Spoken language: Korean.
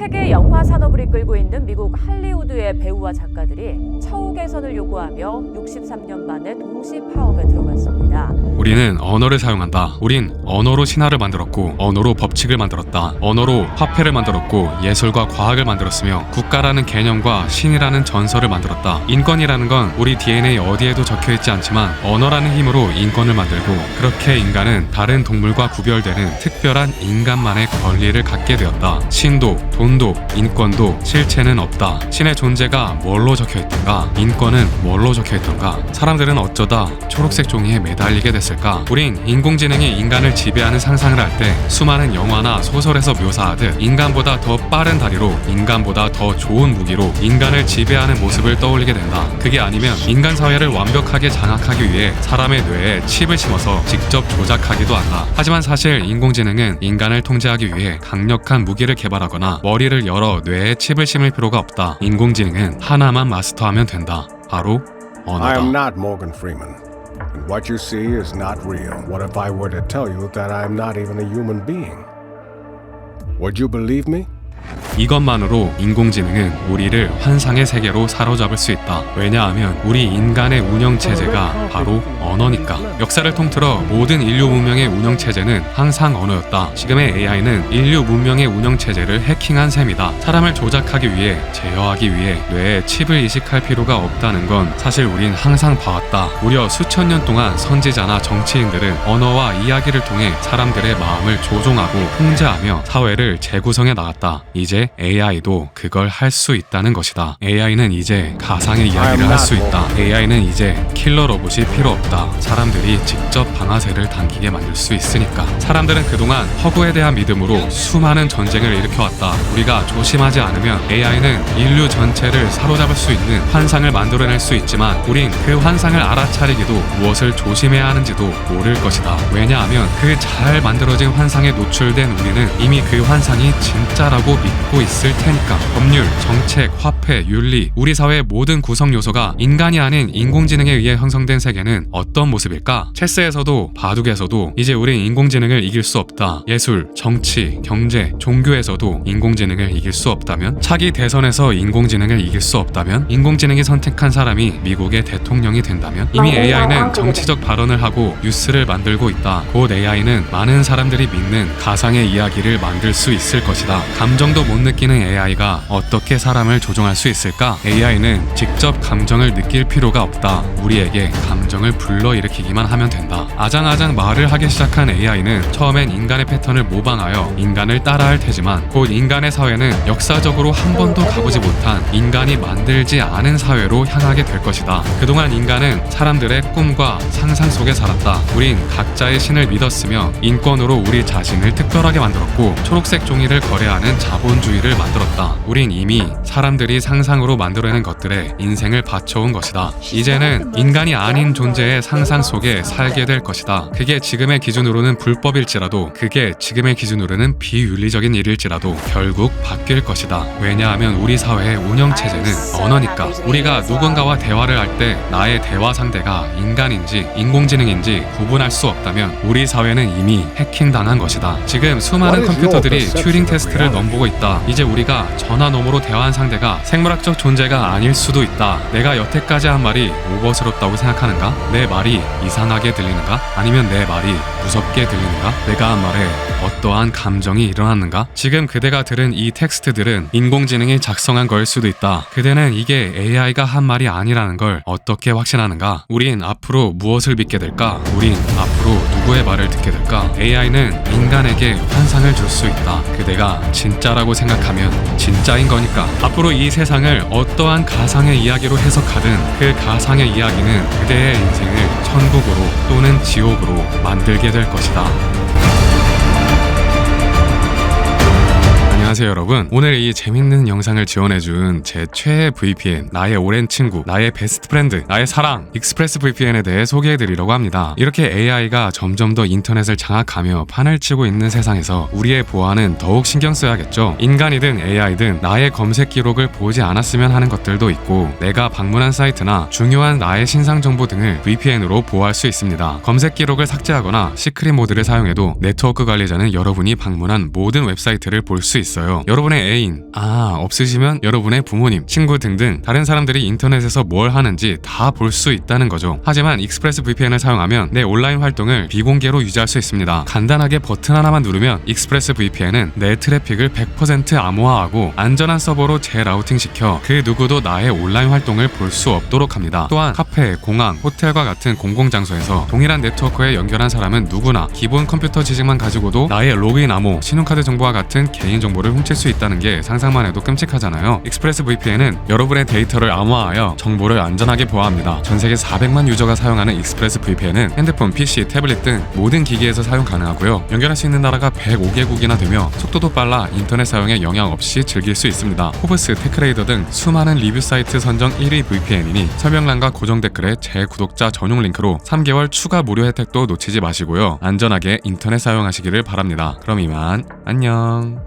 세계 영화 산업을 이끌고 있는 미국 할리우드의 배우와 작가들이 처우 개선을 요구하며 63년 만에 동시 파업에 들어갔습니다. 우리는 언어를 사용한다. 우린 언어로 신화를 만들었고 언어로 법칙을 만들었다. 언어로 화폐를 만들었고 예술과 과학을 만들었으며 국가라는 개념과 신이라는 전설을 만들었다. 인권이라는 건 우리 DNA 어디에도 적혀 있지 않지만 언어라는 힘으로 인권을 만들고 그렇게 인간은 다른 동물과 구별되는 특별한 인간만의 권리를 갖게 되었다. 신도, 돈 도, 인권도 실체는 없다. 신의 존재가 뭘로 적혀 있던가? 인권은 뭘로 적혀 있던가? 사람들은 어쩌다 초록색 종이에 매달리게 됐을까? 우린 인공지능이 인간을 지배하는 상상을 할 때 수많은 영화나 소설에서 묘사하듯 인간보다 더 빠른 다리로 인간보다 더 좋은 무기로 인간을 지배하는 모습을 떠올리게 된다. 그게 아니면 인간 사회를 완벽하게 장악하기 위해 사람의 뇌에 칩을 심어서 직접 조작하기도 한다. 하지만 사실 인공지능은 인간을 통제하기 위해 강력한 무기를 개발하거나 머리 를 열어 뇌에 칩을 심을 필요가 없다. 인공지능은 하나만 마스터하면 된다. 바로 I 언어다. am not Morgan Freeman. And what you see is not real. What if I were to tell you that I am not even a human being? Would you believe me? 이것만으로 인공지능은 우리를 환상의 세계로 사로잡을 수 있다. 왜냐하면 우리 인간의 운영 체제가 바로 언어니까. 역사를 통틀어 모든 인류 문명의 운영 체제는 항상 언어였다. 지금의 AI는 인류 문명의 운영 체제를 해킹한 셈이다. 사람을 조작하기 위해 제어하기 위해 뇌에 칩을 이식할 필요가 없다는 건 사실 우린 항상 봐왔다. 무려 수천 년 동안 선지자나 정치인들은 언어와 이야기를 통해 사람들의 마음을 조종하고 통제하며 사회를 재구성해 나갔다. 이제 AI도 그걸 할 수 있다는 것이다. AI는 이제 가상의 이야기를 할 수 있다. AI는 이제 킬러 로봇이 필요 없다. 사람들이 직접 방아쇠를 당기게 만들 수 있으니까. 사람들은 그동안 허구에 대한 믿음으로 수많은 전쟁을 일으켜왔다. 우리가 조심하지 않으면 AI는 인류 전체를 사로잡을 수 있는 환상을 만들어낼 수 있지만 우린 그 환상을 알아차리기도 무엇을 조심해야 하는지도 모를 것이다. 왜냐하면 그 잘 만들어진 환상에 노출된 우리는 이미 그 환상이 진짜라고 믿고 있을 테니까. 법률, 정책, 화폐, 윤리, 우리 사회의 모든 구성 요소가 인간이 아닌 인공지능에 의해 형성된 세계는 어떤 모습일까? 체스에서도 바둑에서도 이제 우린 인공지능을 이길 수 없다. 예술, 정치, 경제, 종교에서도 인공지능을 이길 수 없다면 차기 대선에서 인공지능을 이길 수 없다면 인공지능이 선택한 사람이 미국의 대통령이 된다면 이미 AI는 정치적 발언을 하고 뉴스를 만들고 있다. 곧 AI는 많은 사람들이 믿는 가상의 이야기를 만들 수 있을 것이다. 감정 도 못 느끼는 AI가 어떻게 사람을 조종할 수 있을까? AI는 직접 감정을 느낄 필요가 없다. 우리에게 감정을 불러일으키기만 하면 된다. 아장아장 말을 하기 시작한 AI는 처음엔 인간의 패턴을 모방하여 인간을 따라할 테지만 곧 인간의 사회는 역사적으로 한 번도 가보지 못한 인간이 만들지 않은 사회로 향하게 될 것이다. 그동안 인간은 사람들의 꿈과 상상 속에 살았다. 우린 각자의 신을 믿었으며 인권으로 우리 자신을 특별하게 만들었고 초록색 종이를 거래하는 자 본주의를 만들었다. 우린 이미 사람들이 상상으로 만들어낸 것들에 인생을 바쳐온 것이다. 이제는 인간이 아닌 존재의 상상 속에 살게 될 것이다. 그게 지금의 기준으로는 불법일지라도 그게 지금의 기준으로는 비윤리적인 일일지라도 결국 바뀔 것이다. 왜냐하면 우리 사회의 운영 체제는 언어니까 우리가 누군가와 대화를 할 때 나의 대화 상대가 인간인지 인공지능인지 구분할 수 없다면 우리 사회는 이미 해킹당한 것이다. 지금 수많은 컴퓨터들이 튜링 테스트를 넘보고 있다. 이제 우리가 전화 너머로 대화한 상대가 생물학적 존재가 아닐 수도 있다. 내가 여태까지 한 말이 오버스럽다고 생각하는가? 내 말이 이상하게 들리는가? 아니면 내 말이 무섭게 들리는가? 내가 한 말에 어떠한 감정이 일어났는가? 지금 그대가 들은 이 텍스트들은 인공지능이 작성한 거일 수도 있다. 그대는 이게 AI가 한 말이 아니라는 걸 어떻게 확신하는가? 우린 앞으로 무엇을 믿게 될까? 우린 앞으로 누구의 말을 듣게 될까? AI는 인간에게 환상을 줄 수 있다. 그대가 진짜라고 생각하면 진짜인 거니까. 앞으로 이 세상을 어떠한 가상의 이야기로 해석하든 그 가상의 이야기는 그대의 인생을 천국으로 또는 지옥으로 만들게 될 것이다. 안녕하세요 여러분. 오늘 이 재밌는 영상을 지원해준 제 최애 VPN 나의 오랜 친구 나의 베스트 프렌드 나의 사랑 익스프레스 VPN에 대해 소개해드리려고 합니다. 이렇게 AI가 점점 더 인터넷을 장악하며 판을 치고 있는 세상에서 우리의 보안은 더욱 신경 써야겠죠. 인간이든 AI든 나의 검색 기록을 보지 않았으면 하는 것들도 있고 내가 방문한 사이트나 중요한 나의 신상 정보 등을 VPN으로 보호할 수 있습니다. 검색 기록을 삭제하거나 시크릿 모드를 사용해도 네트워크 관리자는 여러분이 방문한 모든 웹사이트를 볼 수 있어요 있어요. 여러분의 애인, 아, 없으시면 여러분의 부모님, 친구 등등 다른 사람들이 인터넷에서 뭘 하는지 다 볼 수 있다는 거죠. 하지만 익스프레스 VPN을 사용하면 내 온라인 활동을 비공개로 유지할 수 있습니다. 간단하게 버튼 하나만 누르면 익스프레스 VPN은 내 트래픽을 100% 암호화하고 안전한 서버로 재라우팅 시켜 그 누구도 나의 온라인 활동을 볼 수 없도록 합니다. 또한 카페, 공항, 호텔과 같은 공공장소에서 동일한 네트워크에 연결한 사람은 누구나 기본 컴퓨터 지식만 가지고도 나의 로그인 암호, 신용카드 정보와 같은 개인 정보를 훔칠 수 있다는 게 상상만 해도 끔찍하잖아요. 익스프레스 VPN은 여러분의 데이터를 암호화하여 정보를 안전하게 보호합니다. 전 세계 400만 유저가 사용하는 익스프레스 VPN은 핸드폰, PC, 태블릿 등 모든 기기에서 사용 가능하고요. 연결할 수 있는 나라가 105개국이나 되며 속도도 빨라 인터넷 사용에 영향 없이 즐길 수 있습니다. 호브스, 테크레이더 등 수많은 리뷰 사이트 선정 1위 VPN이니 설명란과 고정 댓글에 제 구독자 전용 링크로 3개월 추가 무료 혜택도 놓치지 마시고요. 안전하게 인터넷 사용하시기를 바랍니다. 그럼 이만 안녕.